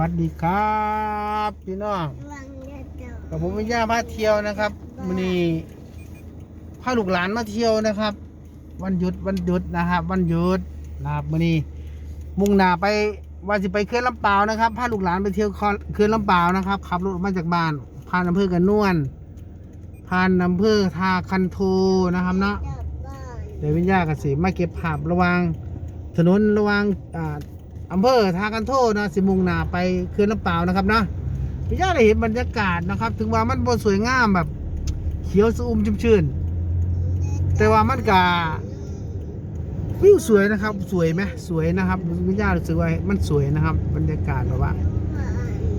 วัสดีครับพี่น้องกับผมวิญญาพาเที่ยวนะครับวันนี้พาลูกหลานมาเที่ยวนะครับ วันหยุดวันหยุดนะครับ วันหยุดนะครับวันนี้มุ่งหน้าไปว่าจะไปเขื่อนลำเปาวนะครับพาลูกหลานไปเที่ยวเขื่อนลำเปาวนะครับขับรถออกมาจากบ้านผ่านอำเภอกันนวลผ่านอำเภอทาคันโทนะครับเนาะเดี๋ยววิญญากับสิมาเก็บภาพระหวางถนนระหวางอ่า อำเภอทากันโทนะสิมุงนาไปเขื่อนลำเปล่านะครับนะวิญญาได้เห็นบรรยากาศนะครับ ถึงว่ามันบนสวยงามแบบ เขียวสะอุ่มชุ่มชื่น แต่ว่ามันกาวิวสวยนะครับ สวยไหมสวยนะครับวิญญารู้สึกว่ามันสวยนะครับ บรรยากาศแบบว่า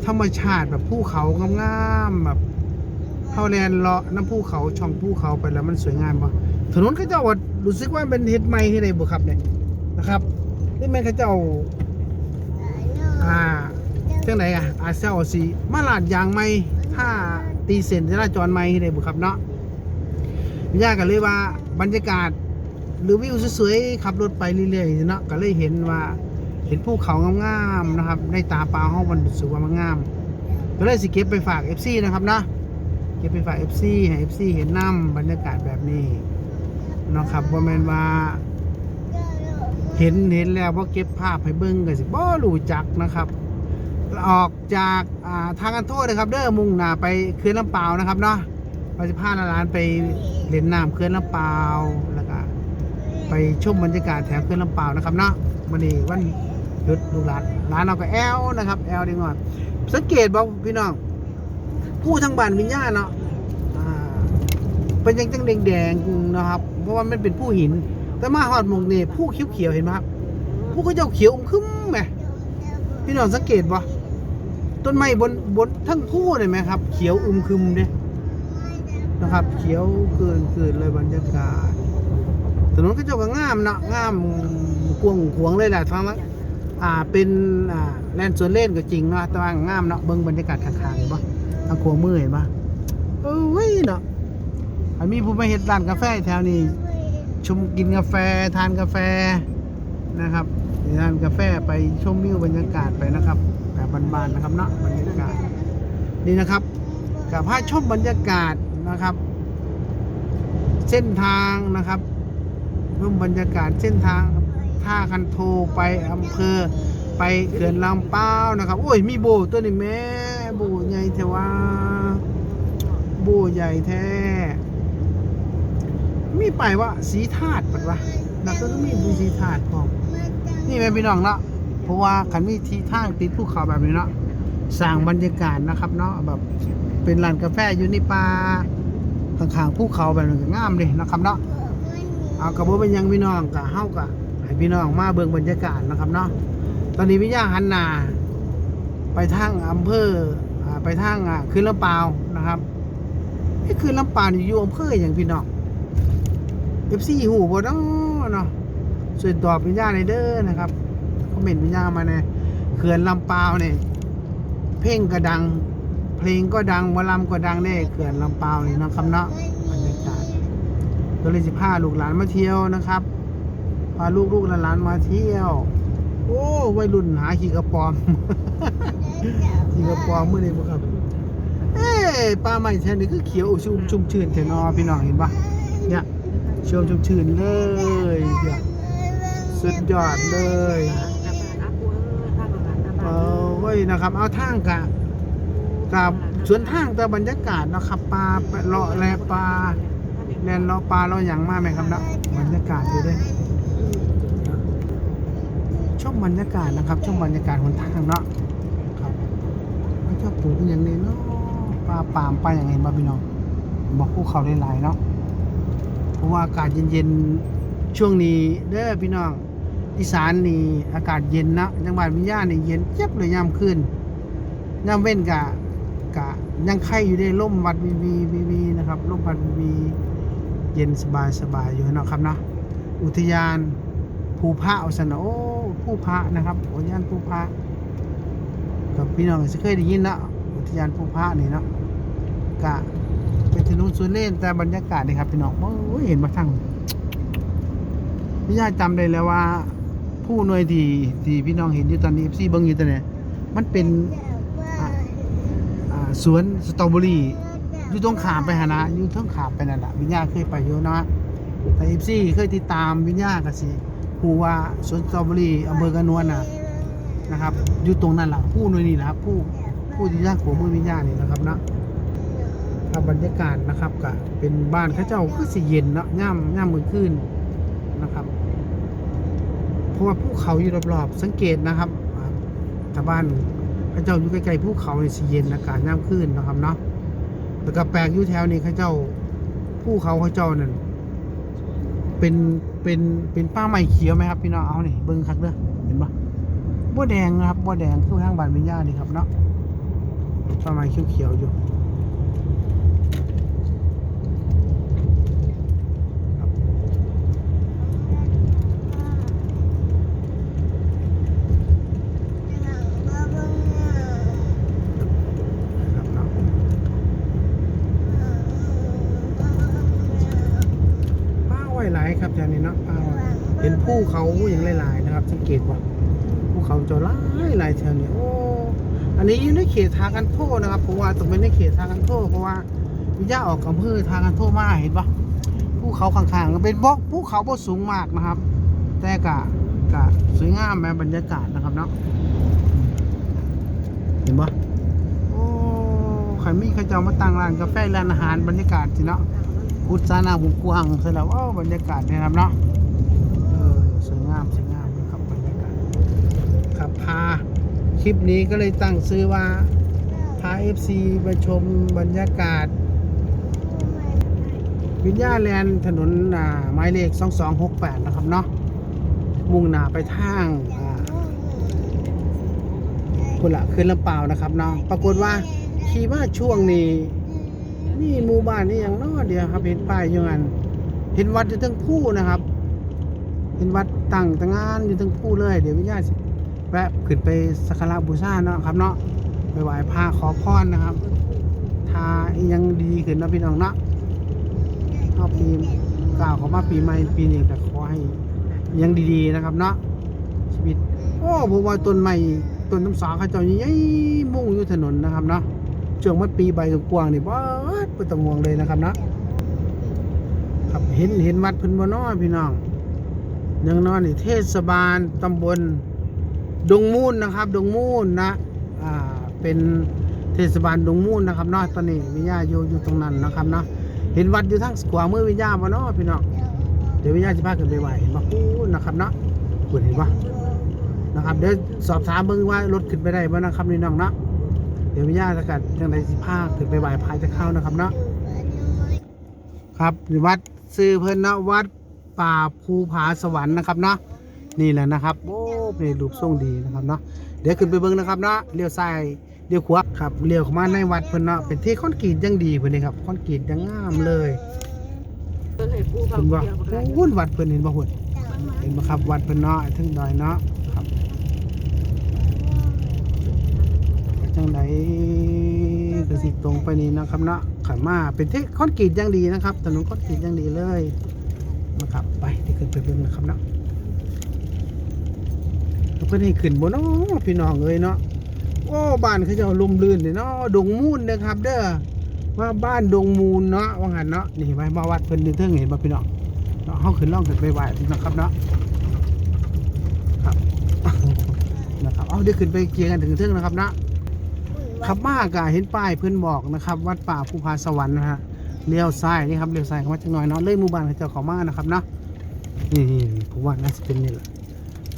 ธรรมชาติแบบภูเขางามๆแบบเท่าแลนเลาะน้ำภูเขาช่องภูเขาไปแล้วมันสวยงามปะถนนเขาเจ้าว่ารู้สึกว่าเป็นเฮ็ดใหม่ที่ใดบุครับเนี่ยนะครับนี่แม่นเขาเจ้า อ่าจังไหนอะอาเซลสีมาลาดยางใหม่ถ้าตีเส้นจราจรใหม่ที่ใดบุครับเนาะยากกันเลยว่าบรรยากาศหรือวิวสวยๆขับรถไปเรื่อยๆเนาะก็เลยเห็นว่าเห็นภูเขางามๆนะครับในตาปล่าห้องมันสว่ามันงามก็เลยสิเก็บไปฝาก FC นะครับเนาะเก็บไปฝาก FC ให้ FC เห็นน้ำบรรยากาศแบบนี้นะครับว่าแมนว่า เห็นเห็นแล้วว่าเก็บภาพให้เบิ้งกันสิบ่รู้จักนะครับ ออกจากาทางกันโทษนะครับ เด้อมุ่งหน้าไปเขื่อนลำเปล่านะครับเนาะเราจะพาหลานไปเล่นน้ำเขื่อนลำเปล่าแล้วก็ไปชมบรรยากาศแถวเขื่อนลำเปล่านะครับเนาะวันนี้วันหยุดลูกหลานร้านเราก็แอลนะครับแอลดีกว่าสังเกตบอกพี่น้องผู้ทางบ้านวิญญาณเนาะเป็นยังจังแดงๆนะครับ เพราะว่ามันเป็นผู้หิน แต่มาหอดมองนี่ผู้เขียวๆเห็นไหมครับผู้ก็เจ้าเขียวอมคึ้มไหมพี่น้องสังเกตปะต้นไม้บนบนทั้งผู้เลยไหมครับ เขียวอึมครึมเนี่ยนะครับ เขียวเกินเกินเลยบรรยากาศถนนก็เจ้าก็งามเนาะงามกวงขวงเลยแหละทั้งนั้นอ่าเป็นอ่าแลนด์สวนเล่นก็จริงเนาะแต่ว่างามเนาะเบิ่งบรรยากาศข้างๆเห็นปะทางขวามือเห็นปะเออเว้ยเนาะอันมีผู้มาเฮ็ดร้านกาแฟแถวนี้ ชมกินกาแฟทานกาแฟนะครับทานกาแฟไปชมวิวบรรยากาศไปนะครับแบบบานๆนะครับเนาะบรรยากาศนี่นะครับกับภาพชมบรรยากาศนะครับ เส้นทางนะครับชมบรรยากาศเส้นทางท่าคันโทไปอำเภอไปเขื่อนลำเป้านะครับ โอ้ยมีโบตัวนี้แม่โบใหญ่แท้ว่าโบใหญ่แท้ มีไปายว่าสีธาตุปัดวะนักก็มีดูสีธาตุพอนี่แม่พี่น้องเนาะเพราะว่าขันมีที่ทางติดภูเขาแบบนี้เนาะสร้างบรรยากาศนะครับเนาะแบบเป็นร้านกาแฟอยู่ในป่าข้างๆภูเขาแบบนี้งามเลยนะครับเนาะเอากระโบเป็นยังพี่น้องกะเฮากะให้พี่น้องมาเบิ่งบรรยากาศนะครับเนาะตอนนี้พี่ย่าหันนาไปทางอำเภอไปทางอ่าคืนลำปาวนะครับไอ้คืนลำปาวอยู่อำเภออย่างพี่น้อง เอฟซีหูบ่เนาะเนาะช่วยตอบวิญญาณในเด้อนะครับคอมเมนต์วิญญาณมาในเขื่อนลำปาวเนี่ยเพลงก็ดัง เพลงก็ดังวลำก็ดังแน่เขื่อนลำปาวนี่เนาะครับเนาะบรรยากาศก็เลยสิพาลูกหลานมาเที่ยวนะครับพาลูกลูกหลานมาเที่ยว โอ้วัยรุ่นหาขี่กระปอมขี่กระปอมเมื่อนี้บ่ครับเอ้ปลาใหม่แท้นี่คือเขียวชุ่มชุ่มชื่นแท้นอพี่น้องเห็นปะเนี่ย ชมชุ่มชื่นเลยสุดยอดเลยเออเว้ยนะครับเอาทางกะกับสวนทางแต่บรรยากาศนะครับปลาเลาะแลปลาแลนเลาะปลาเราะอย่างมากไหมครับเนาะบรรยากาศดูด้วยชมบรรยากาศนะครับชมบรรยากาศหนทางเนาะครับชอบปลูกอย่างนี้เนาะปลาปามปลาอย่างไรบ้างพี่น้องบอกภูเขาหลายๆเนาะ เพราะว่าอากาศเย็นๆช่วงนี้เด้อพี่น้องอีสานนี่อากาศเย็นนะจังหวัดวิญญาณนี่เย็นเจ็บเลยยามคืนยามเว้นกะกะยังไข่อยู่ในร่มวัดวีวีวีวีนะครับร่มวัดวีวีเย็นสบายสบายอยู่นะครับเนาะอุทยานภูพระเอาสนะโอ้ภูพระนะครับอุทยานภูพระกับพี่น้องจะเคยได้ยินนะอุทยานภูพระนี่เนาะกะ ถนนสวนเล่นแต่บรรยากาศนี่ครับพี่น้องโอ้ยเห็นมาทั้งพี่ญาจำได้แล้วว่า ผู้หน่วยที่ที่พี่น้องเห็นอยู่ตอนนี้ซีเบิ้งอยู่ตอนนี้มันเป็นสวนสตรอเบอรี่อยู่ตรงขามไปหานะอยู่ตรงขามไปนั่นแหละวิญญาเคยไปอยู่นะแต่เอฟซีเคยติดตามวิญญาก็สิฮู้ว่าสวนสตรอเบอรี่อำเภอกระนวลน่ะนะครับอยู่ตรงนั้นล่ะผู้หน่วยนี่นะครับผู้ผู้ที่ย่างขัวมือวิญญานี่นะครับนะ ครับบรรยากาศนะครับก็เป็นบ้านข้าเจ้าคือสิเย็นเนาะย่ำย่ำมือขึ้นนะครับ เพราะว่าภูเขาอยู่รอบๆสังเกตนะครับอ่าชาวบ้านข้าเจ้าอยู่ใกล้ๆภูเขาในสิเย็นอากาศย่ำขึ้นนะครับเนาะแล้วก็แปลกอยู่แถวนี้ข้าเจ้าภูเขาข้าเจ้านั่นเป็นเป็นเป็นป้าไม้เขียวไหมครับพี่น้องเอานี่เบิ้งคักเด้อเห็นปะบัวแดงนะครับบัวแดงคือทางบ้านวิญญาณนี่ครับเนาะป้าไม้เขียวๆอยู่ นะครับเนาะป้าไว้หลายครับอย่างนี้เนาะป้าไว้ เห็นภูเขาอย่างหลายๆนะครับ สังเกตว่าภูเขาจะหลายหลายแถวนี้โอ้อันนี้อยู่ในเขตทางกันโทษนะครับเพราะว่าต้องเป็นในเขตทางกันโทษเพราะว่าวิญาออกอำเภอทางกันโทษมาเห็นปะภูเขาข้างๆเป็นบล็อกภูเขาบ่สูงมากนะครับ แต่กะกะสวยงามแม้บรรยากาศนะครับเนาะเห็นปะโอ้ขันมีเข้าเจ้ามาตั้งร้านกาแฟร้านอาหารบรรยากาศสิเนาะพุทธานาหุมกวางเสร็จแล้วโอ้บรรยากาศเนี่ยครับเนาะ สวยงามสวยงามนะครับบรรยากาศครับพาคลิปนี้ก็เลยตั้งซื้อว่าพา FC มาชมบรรยากาศ วิญญาแลนถนนอ่าหมายเลข 2268 นะครับเนาะมุ่งหน้าไปทางอ่าคุณละขึ้นลำเปล่าวนะครับเนาะปรากฏว่าขี่มาช่วงนี้นี่หมู่บ้านนี่อย่างน้อเดียวครับเห็นป้ายอยู่งันเห็นวัดอยู่ทั้งผู้นะครับ เห็นวัดตั้งตั้งงานอยู่ทั้งผู้เลย เดี๋ยววิญญาณสิแวะขึ้นไปสักการะบูชาเนาะครับเนาะไปไหว้พระขอพรนะครับทายังดีขึ้นนะพี่น้องเนาะเอาปีกล่าวขอมาปีใหม่ปีนี้แต่ขอให้ยังดีๆนะครับเนาะชีวิต โอ้ผมว่าต้นไม้ต้นน้ำสาเขาเจ้าใหญ่มุ่งอยู่ถนนนะครับเนาะช่วงมันปีใบกว้างนี่บ้าดบ่ต้องวงเลยนะครับเนาะครับเห็นเห็นวัดพิ่นบ่น้อยพี่น้อง ยังนอยนี่เทศบาลตำบลดงมูลนะครับ ดงมูลนะอ่าเป็นเทศบาลดงมูลนะครับเนาะตอนนี้วิญญาอยู่อยู่ตรงนั้นนะครับเนาะเห็นวัดอยู่ทางขวามือวิญญาบ่เนาะพี่น้องเดี๋ยววิญญาสิพาขึ้นไปไหวเห็นบ่พูดนะครับเนาะคุณเห็นบ่นะครับเดี๋ยวสอบถามเบิ่งว่ารถขึ้นไปได้บ่นะครับนี่น้องเนาะเดี๋ยววิญญาณสกัดจังไดสิพาขึ้นไปไหว้พายจะเข้านะครับเนาะครับวัดซื้อเพิ่นเนาะวัด ป่าภูผาสวรรค์นะครับเนาะนี่แหละนะครับโอ้เป็นรูปทรงดีนะครับเนาะเดี๋ยวขึ้นไปเบิ่งนะครับเนาะเลี้ยวซ้ายเลี้ยวขวาครับเลี้ยวเข้ามาในวัดเพิ่นเนาะเป็นที่คอนกรีตยังดีเพิ่นนี่ครับคอนกรีตยังงามเลยเห็นบ่โอ้วัดเพิ่นเห็นบ่หุ่นเห็นไหมครับวัดเพิ่นเนาะถึงดอยเนาะครับจังไดก็สิตรงไปนี่นะครับเนาะขันมาเป็นเทคอนกรีตย่างดีนะครับถนนคอนกรีตย่างดีเลย นะครับ ไปที่ขึ้นไปเบิ่งนะครับเนาะแล้วเพิ่นให้ขึ้นบ่เนาะพี่น้องเอ้ยเนาะโอ้บ้านเขาเจ้าลมลื่นเนาะดงมูลเด้อครับ เด้อว่าบ้านดงมูลเนาะว่างันเนาะนี่ไว้มาวัดเพิ่นอยู่เทิงเห็นบ่พี่น้องเนาะเขาขึ้นล่องขึ้นไปไหวนะครับเนาะครับนะครับเอาเดี๋ยวขึ้นไปเกียร์กันถึงเทิงนะครับเนาะขับมากะเห็นป้ายเพื่อนบอกนะครับ วัดป่าภูพาสวรรค์นะฮะ เลี้ยวซ้ายนี่ครับเลี้ยวซ้ายเข้ามาจังหน่อยเนาะเลยหมู่บ้านเขาเจ้าเขามานะครับเนาะนี่ผมว่าน่าจะเป็นนี่แหละ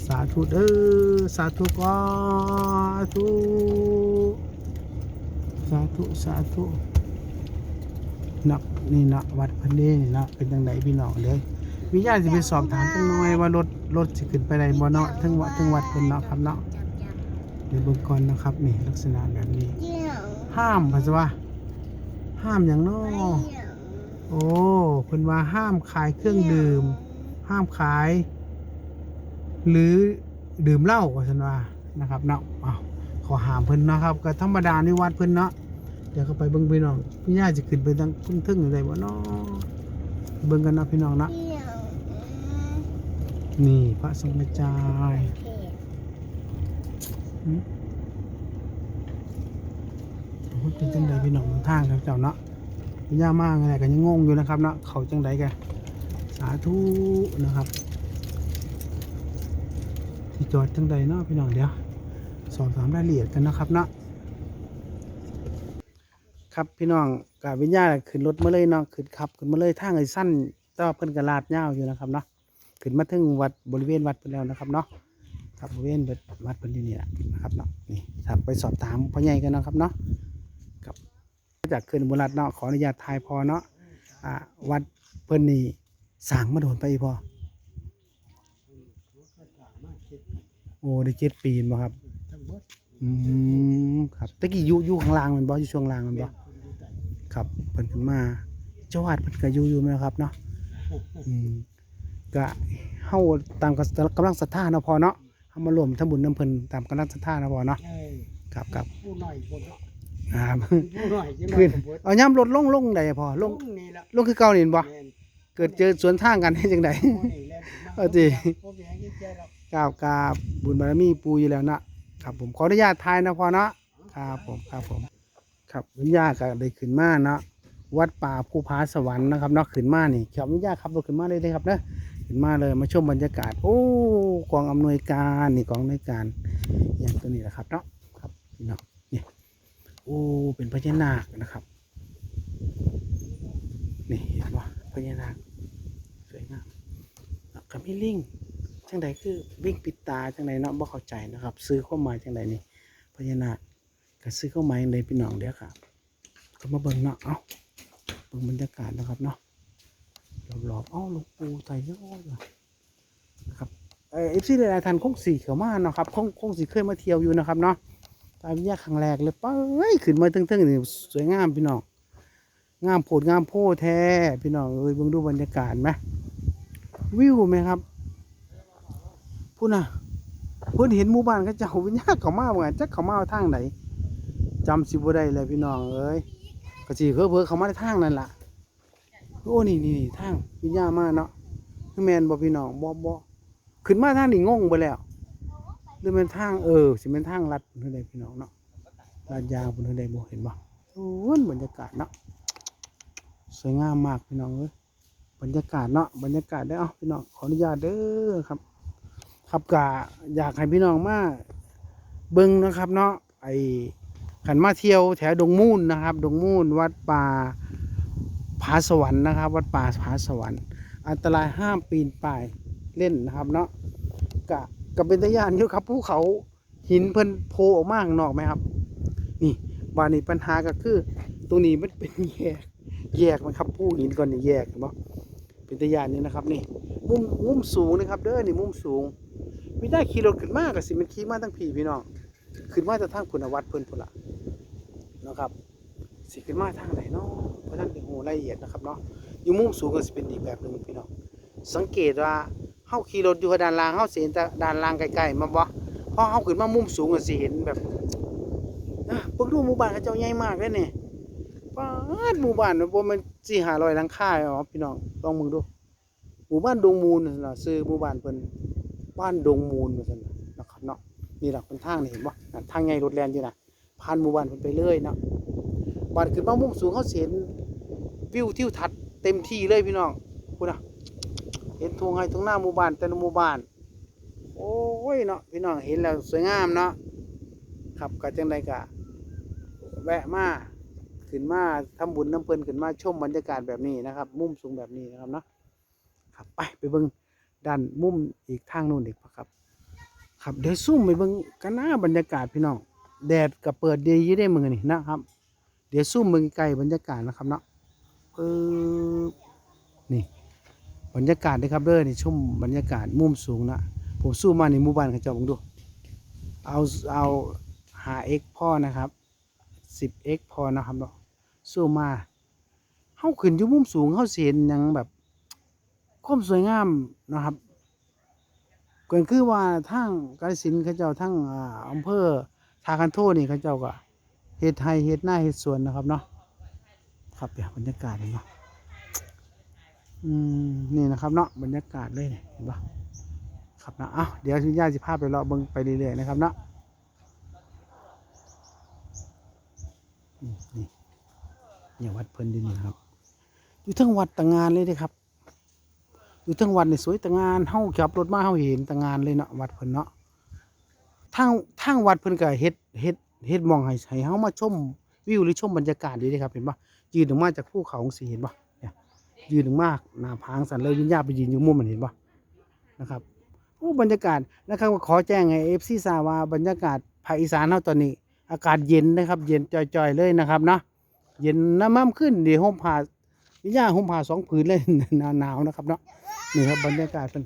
สาธุเด้อสาธุก็ธุสาธุสาธุนักนี่นะวัดเพันเดนี่นะเป็นจังไดพี่น้องเด้อวิญญาณสิไปสอบถามจังหน่อยว่ารถรถสิขึ้นไปได้บ่เนาะถึงวัดถึงวัดเพิ่นเนาะครับเนาะเดี๋ยวเบิ่งก่อนนะครับนี่ลักษณะแบบนี้ ห้ามเพิ่นว่า ห้ามหยังนาะโอ้เพิ่นว่าห้ามขายเครื่องดื่ม ห้ามขาย หรือดื่มเหล้าว่าซั่นว่านะครับเนาะอ้าวขอห้ามเพิ่นเนาะครับก็ธรรมดาในวัดเพิ่นเนาะเดี๋ยวเข้าไปเบิ่งพี่น้องพี่ย่าจะขึ้นไปทางทุ่งทึ่งอยู่ได้บ่เนาะเบิ่งกันเนาะพี่น้องเนาะนี่พระสงฆ์กระจาย มันเป็นจังไดพี่น้องทางครับเจ้าเนาะยากมากอะไรกันยังงงอยู่นะครับเนาะเขาจังไดกันสาธุนะครับที่จอดจังไดเนาะพี่น้องเดี๋ยวสอบถามรายละเอียดกันนะครับเนาะครับพี่น้องกับวิญญาณขึ้นรถมาเลยเนาะขึ้นขับขึ้นมาเลยทางไอ้สั้นแต่ว่าเพิ่นกระลาดยาอยู่นะครับเนาะขึ้นมาถึงวัดบริเวณวัดไปแล้วนะครับเนาะครับบริเวณวัดเพิ่นอยู่นี่แหละนะครับเนาะนี่ครับไปสอบถามพ่อใหญ่กันนะครับเนาะ จากเขื่อนบุรัดเนาะขออนุญาตทายพอเนาะอ่าวัดเพิ่นนี่สร้างมาโดนไปอีพอโอ้ได้เจ็ดปีม่นบ่ครับอืมครับตะกี้อยู่อยู่ข้างล่างมันบ่อยู่ช่วงล่างมันบ่ครับเพิ่นขึ้นมาเจ้าวาดเพิ่นก็อยู่อยู่แม่ครับเนาะอืมก็เฮาตามกำลังศรัทธาเนาะพอเนาะเอามารวมทำบุญน้ำเพิ่นตามกำลังศรัทธานะพอเนาะครับครับผู้น่อยคนเนาะ อ่าผู้หน่อยจะมาขึ้นสมบูรณ์เอาย่ำรถลงลงใดพ่อลลงงนี่ละลงคือเก่านี่เห็นบ่แม่นเกิดเจอสวนทางกันให้จังไดผู้นี่แล่นขึ้นมาเอาสิผู้เป็นหยังที่เจอเรากราบกราบบุญบารมีปูอยู่แล้วนะครับผมขออนุญาตทายนะพ่อเนาะครับผมครับผมครับวิญญาก็ได้ขึ้นมาเนาะวัดป่าภูผาสวรรค์นะครับเนาะขึ้นมานี่ครับวิญญาขับรถขึ้นมาเลยเลยครับเนาะขึ้นมาเลยมาชมบรรยากาศ โอ้กองอำนวยการนี่กองอำนวยการอย่างตัวนี้แหละครับเนาะครับพี่น้องเนี่ย โอ้เป็นพญานาคนะครับ นี่เห็นว่าพญานาคสวยงามแล้วก็มีลิงจังใดคือวิ่งปิดตาจังใดเนาะบ่เข้าใจนะครับ ซื้อเข้ามาจังใดนี่พญานาคก็ซื้อเข้ามาจังใดพี่น้องเดี๋ยวครับก็มาเบิ่งเนาะเอ้าเบิ่งบรรยากาศนะครับเนาะรอบๆเอ้าหลวงปู่ไตรเยอะเลยนะครับเอฟซีหลายๆท่านคงสีเขียวมากเนาะครับคงคงสีเคยมาเที่ยวอยู่นะครับเนาะ ตามแยกครั้งแรกเลยเป้ยขึ้นมาตึ้งๆนี่สวยงามพี่น้องงามโผดงามโพแท้พี่น้องเอ้ยเบิ่งดูบรรยากาศไหมวิวไหมครับพูดนะเพิ่นเห็นหมู่บ้านเขาเจ้าวิญญาณเขามาเหมือนจักเขามาทางไหนจำสิบ่ได้เลยพี่น้องเอ้ยก็สิเพิ่เพิ่เขามาในทางนั่นล่ะโอ้นี่นี่นี่ทางวิญญาณมาเนาะแมนบ่พี่น้องบ่บ่ขึ้นมาทางนี่งงไปแล้ว หรือเป็นทางเออสิเป็นทางลัดเพิ่นได้พี่น้องเนาะลาดยางเพิ่นได้บ่เห็นบ่โอ้ยบรรยากาศเนาะสวยงามมากพี่น้องเอ้ยบรรยากาศเนาะบรรยากาศได้เอ้าพี่น้องขออนุญาตเด้อครับ ครับกะอยากให้พี่น้องมาเบิ่งนะครับ เนาะไอขันมาเที่ยวแถวดงมูนนะครับ ดงมูนวัดป่าผาสวรรค์นะครับ วัดป่าผาสวรรค์ อันตรายห้ามปีนป่ายเล่นนะครับเนาะกะ กับเป็นตะยานอยู่ครับภูเขาหินเพิ่นโผล่ออกมาข้างนอกไหมครับ นี่บานนี้ปัญหาก็คือ ตรงนี้มันเป็นแยก แยกไหมครับผู้หินก่อนนี่แยกเห็นบ่เป็นตะยานนี่นะครับนี่มุมมุมสูงนะครับ เด้อนี่มุมสูงไม่ได้ขี่รถขึ้นมากกับสิมันขี่มาตั้งผีพี่น้องขึ้นมาจะทางพุนวัดเพิ่นพุ่นละนะครับสิขึ้นมาทางไหนเนาะเพราะนั้นเป็นหูรายละเอียดนะครับเนาะอยู่มุมสูงก็สิเป็นอีกแบบหนึ่งพี่น้องสังเกตว่าาขี่รถอยู่ด้านล่างเฮาสิเห็นแต่ด้านล่างไกลๆมาบ่พอเฮาขึ้นมามุมสูงก็สิเห็นแบบนะเบิ่งดูหมู่บ้านเขาเจ้าใหญ่มากเลยนี่ป้าดหมู่บ้านบ่แมัน4-500หลังคาอ๋อพี่น้องลองมึงดู หมู่บ้านดงมูลน่ะชื่อหมู่บ้านเพิ่นบ้านดงมูลว่าซั่นนะนะครับเนาะนี่แหละเป็นทางนี่เห็นบ่นั่นทางใหญ่รถแล่นอยู่นะผ่านหมู่บ้านเพิ่นไปเลยเนาะบ้านขึ้นมามุมสูงเขาสิเห็นวิวทิวทัศน์เต็มที่เลยพี่น้องพูดนะ เห็นทุ่งไร่ทุ่งนาหมู่บ้านแต่ละหมู่บ้าน โอ้ยเนาะพี่น้องเห็นแล้วสวยงามเนาะครับก็จังไดก็แวะมาขึ้นมาทำบุญน้ำเพลินขึ้นมาชมบรรยากาศแบบนี้นะครับ มุมสูงแบบนี้นะครับเนาะครับไปไปเบิ่งด้านมุมอีกทางนู้นอีกครับ ครับเดี๋ยวซุ่มไปเบิ่งกันหนะบรรยากาศพี่น้องแดดก็เปิดดียู่ได้มือนี่นะครับ เดี๋ยวซุ่มเบิ่งไกลบรรยากาศนะครับเนาะเออนี่ บรรยากาศนะครับเด้อนี่ชมบรรยากาศมุมสูงนะผมสู้มาในหมู่บ้านขจ้าผมดูเอาเอาหา x พ่อนะครับ 10x พอนะครับเนาะสู้มาเฮาขึ้นอยู่มุมสูงเฮาสิเห็นหยังแบบความสวยงามนะครับก็คือว่าทางกาฬสินธุ์เขาเจ้าทั้งอำเภอทาคันโทนี่เขาเจ้าก็เฮ็ดไร่เฮ็ดหน้าเฮ็ดสวนนะครับเนาะครับเดี๋ยวบรรยากาศเนปะ อืมนี่นะครับเนาะบรรยากาศเลยเนี่ยเห็นปะครับนะเอ้าเดี๋ยวคุณย่าสิพาพไปเลาะเบิ่งไปเรื่อยๆนะครับเนาะนี่นี่เนี่ยวัดเพิ่นดีนี่ครับ อยู่ทั้งวัดตะงงานเลยเด้ครับ อยู่ทั้งวัดนี่สวยตะงงานเฮาขับรถมาเฮาเห็นตะงงานเลยเนาะวัดเพิ่นเนาะทางทางวัดเพิ่นก็เฮ็ดเฮ็ดเฮ็ดมองให้ให้เฮามาชมวิวหรือชมบรรยากาศดีเด้ครับเห็นปะยืนออกมาจากภูเขาจังศีเห็นปะ ยืนออกมาหน้าผางสันเลยวิญญาไปยืนอยู่มุมมันเห็นปะนะครับโอ้บรรยากาศนะครับขอแจ้งไงเอฟซีซาวาบรรยากาศภาคอีสานเฮาตอนนี้ อากาศเย็นนะครับ เย็นจ่อยๆเลยนะครับเนาะเย็นน้ำมั่มขึ้นเดี๋ยวห่มผ้าวิญญาห่มผ้าสองผืนเลยหนาวๆนะครับเนาะนี่ครับบรรยากาศเป็น